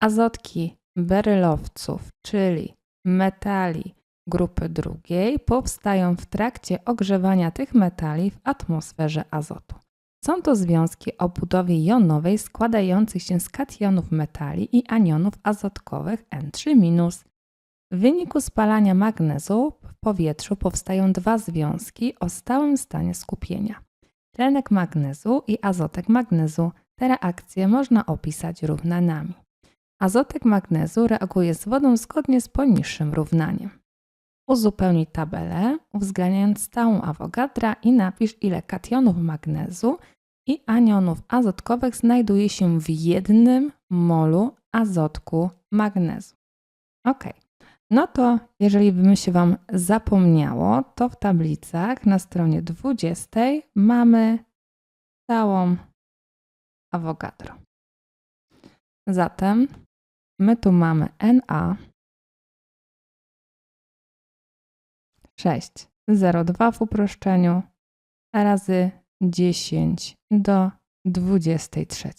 Azotki berylowców, czyli metali grupy drugiej, powstają w trakcie ogrzewania tych metali w atmosferze azotu. Są to związki o budowie jonowej składających się z kationów metali i anionów azotkowych N3-. W wyniku spalania magnezu w powietrzu powstają dwa związki o stałym stanie skupienia. Tlenek magnezu i azotek magnezu. Te reakcje można opisać równaniami. Azotek magnezu reaguje z wodą zgodnie z poniższym równaniem. Uzupełnij tabelę, uwzględniając stałą Avogadra i napisz, ile kationów magnezu i anionów azotkowych znajduje się w jednym molu azotku magnezu. Ok. No to jeżeli by się Wam zapomniało, to w tablicach na stronie 20 mamy całą Avogadro. Zatem my tu mamy Na 6,02 w uproszczeniu razy 10 do 23.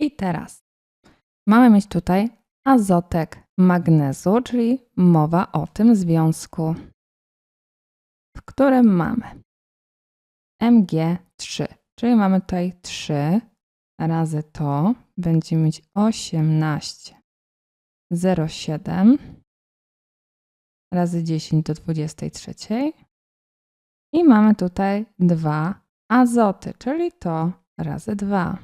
I teraz mamy mieć tutaj azotek magnezu, czyli mowa o tym związku, w którym mamy Mg3, czyli mamy tutaj 3 razy to będziemy mieć 18 0,7 razy 10 do 23 i mamy tutaj 2 azoty, czyli to razy 2.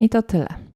I to tyle.